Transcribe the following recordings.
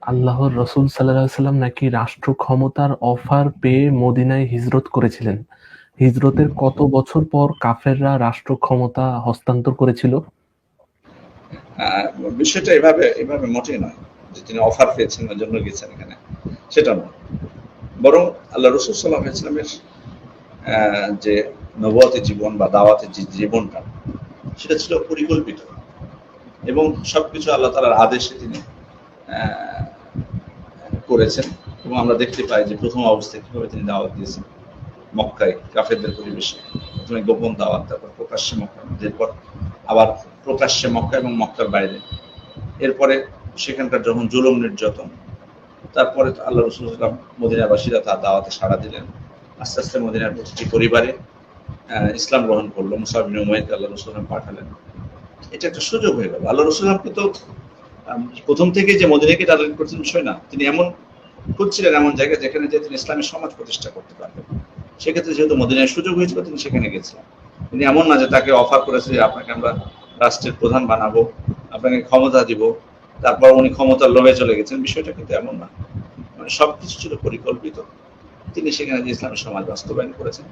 আল্লাহর রসুল সাল্লাম নাকি রাষ্ট্র ক্ষমতার অফার পেয়ে মদিনায় হিজরত করেছিলেন? হিজরতের কত বছর পর কাফেররা রাষ্ট্র ক্ষমতা হস্তান্তর করেছিল? বিষয়টা এভাবে এভাবে মোটেই নয় যে তিনি অফার পেয়েছেন ওই জন্য গেছেন এখানে। সেটা নয়। বরং আল্লাহ রসুল সাল্লাহ ইসলামের যে নবতী জীবন বা দাওয়াতের যে জীবনটা, সেটা ছিল পরিকল্পিত। এবং সবকিছু আল্লাহ তালার আদেশে তিনি করেছেন এবং আমরা দেখতে পাই যে প্রথম অবস্থায় কীভাবে তিনি দাওয়াত দিয়েছেন মক্কায় কাফেরদের পরিবেশে। প্রথমে গোপন দাওয়াত, তারপর প্রকাশ্যে মক্কা এরপর আবার প্রকাশ্যে মক্কা এবং মক্কার বাইরে। এরপরে সেখানকার যখন জুলুম নির্যাতন, তারপরে আল্লাহ রসুলাম মদিনাবাসীরা তার দাওয়াতে সাড়া দিলেন। আস্তে আস্তে মদিনার প্রতিটি পরিবারে ইসলাম গ্রহণ করল। মুসাফিন আল্লাহ রসুলাম পাঠালেন। এটা একটা সুযোগ হয়ে গেল। আল্লাহ রসুলামকে তো প্রথম থেকে যে মদিনাকে টার্গেট করছেন বিষয় না। তিনি এমন খুঁজছিলেন এমন জায়গায় যেখানে যে তিনি ইসলামী সমাজ প্রতিষ্ঠা করতে পারবেন। সেক্ষেত্রে যেহেতু মদিনায় সুযোগ হয়েছিল, তিনি সেখানে গেছিলেন। তিনি এমন না যে তাকে অফার করেছে যে আপনাকে আমরা রাষ্ট্রের প্রধান বানাবো, আপনাকে ক্ষমতা দিব, তারপর উনি ক্ষমতার লোভে চলে গেছেন। বিষয়টা কিন্তু এমন না। মানে সবকিছু ছিল পরিকল্পিত। তিনি সেখানে যে ইসলামী সমাজ বাস্তবায়ন করেছেন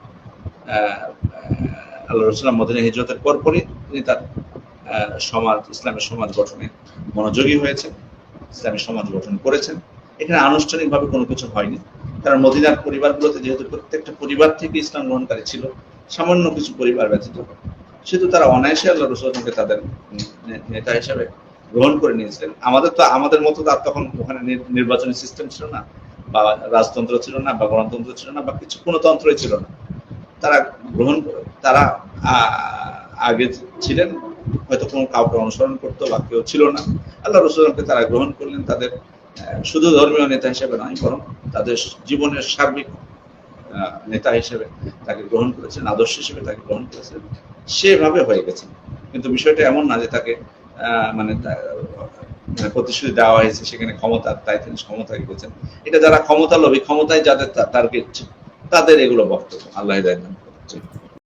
আল্লাহ রসুলাম মদিনা হিজরতের পরপরই তিনি তার সমাজ, ইসলামের সমাজ গঠনে মনোযোগী হয়েছেন ইসলামী সমাজ গঠন করেছেন। এখানে আনুষ্ঠানিকভাবে কোনো কিছু হয়নি। কারণ মদিনার পরিবারগুলোতে যেহেতু প্রত্যেকটা পরিবার থেকে ইসলাম গ্রহণকারী ছিল, সামান্য কিছু পরিবার ব্যতীত, সেহেতু তারা অনায়াসে আল্লাহ রসুলকে তাদের নেতা হিসাবে গ্রহণ করে নিয়েছিলেন। আমাদের তো, আমাদের মতো তার তখন ওখানে নির- নির্বাচনী সিস্টেম ছিল না, বা রাজতন্ত্র ছিল না, বা গণতন্ত্র ছিল না, বা কিছু, কোনো তন্ত্রই ছিল না। তারা গ্রহণ, তারা আগে ছিলেন হয়তো কোনো কাউকে অনুসরণ করতো বা কেউ ছিল না। আল্লাহ রসুলকে তারা গ্রহণ করলেন তাদের শুধু ধর্মীয় নেতা হিসেবে নয়, বরং তাদের জীবনের সার্বিক নেতা হিসেবে তাকে গ্রহণ করেছেন, আদর্শ হিসেবে তাকে গ্রহণ করেছেন। সেভাবে হয়ে গেছেন কিন্তু বিষয়টা এমন না যে তাকে মানে মানে প্রতিশ্রুতি দেওয়া হয়েছে, সেখানে ক্ষমতা, তাই তিনি ক্ষমতায় গেছেন এটা যারা ক্ষমতা লোভী ক্ষমতায় যাদের টার্গেট তাদের এগুলো বক্তব্য। আল্লাহ দায়িত্ব